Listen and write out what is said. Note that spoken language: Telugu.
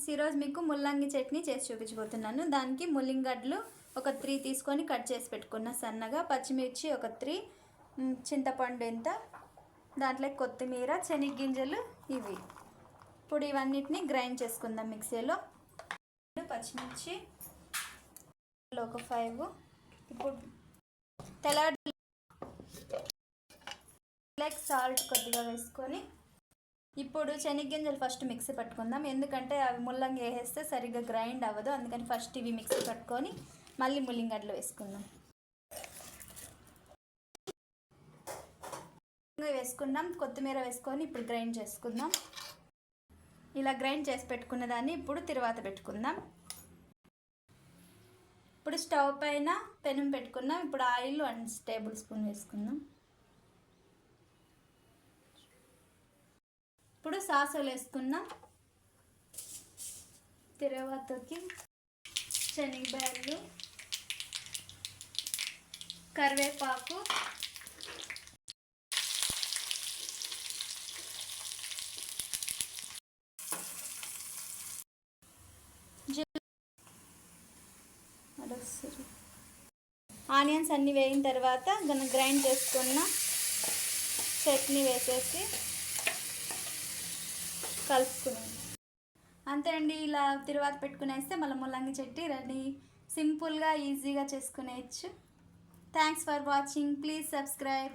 ఫ్రెండ్స్ ఈరోజు మీకు ముల్లంగి చట్నీ చేసి చూపించబోతున్నాను. దానికి ముల్లింగడ్లు ఒక త్రీ తీసుకొని కట్ చేసి పెట్టుకున్న సన్నగా పచ్చిమిర్చి ఒక త్రీ చింతపండు ఎంత దాంట్లో కొత్తిమీర శనగ్గింజలు ఇవి. ఇప్పుడు ఇవన్నిటిని గ్రైండ్ చేసుకుందాం మిక్సీలో. పచ్చిమిర్చి ఒక ఫైవ్. ఇప్పుడు తెల్లగడ్డ సాల్ట్ కొద్దిగా వేసుకొని ఇప్పుడు శనగ్గింజలు ఫస్ట్ మిక్సీ పట్టుకుందాం. ఎందుకంటే అవి ముల్లంగి వేసేస్తే సరిగ్గా గ్రైండ్ అవ్వదు. అందుకని ఫస్ట్ ఇవి మిక్సీ పట్టుకొని మళ్ళీ ముల్లింగడ్లు వేసుకుందాం. ఇవి వేసుకున్నాం కొత్తిమీర వేసుకొని ఇప్పుడు గ్రైండ్ చేసుకుందాం. ఇలా గ్రైండ్ చేసి పెట్టుకున్న దాన్ని ఇప్పుడు తిరువాత పెట్టుకుందాం. ఇప్పుడు స్టవ్ పైన పెనం పెట్టుకున్నాం. ఇప్పుడు ఆయిల్ వన్ టేబుల్ స్పూన్ వేసుకుందాం. ఇప్పుడు సాసులు వేసుకున్నాం తిరువాతకి శనగబాయలు కరివేపాకు ఆనియన్స్ అన్నీ వేగిన తర్వాత దాన్ని గ్రైండ్ చేసుకున్న చట్నీ వేసేసి కలుపుకునేది అంతే అండి ఇలా తిరువాత పెట్టుకునేస్తే మళ్ళీ ముల్లంగి చెట్టి రెడీ. సింపుల్గా ఈజీగా చేసుకునేయచ్చు. Thanks for watching please subscribe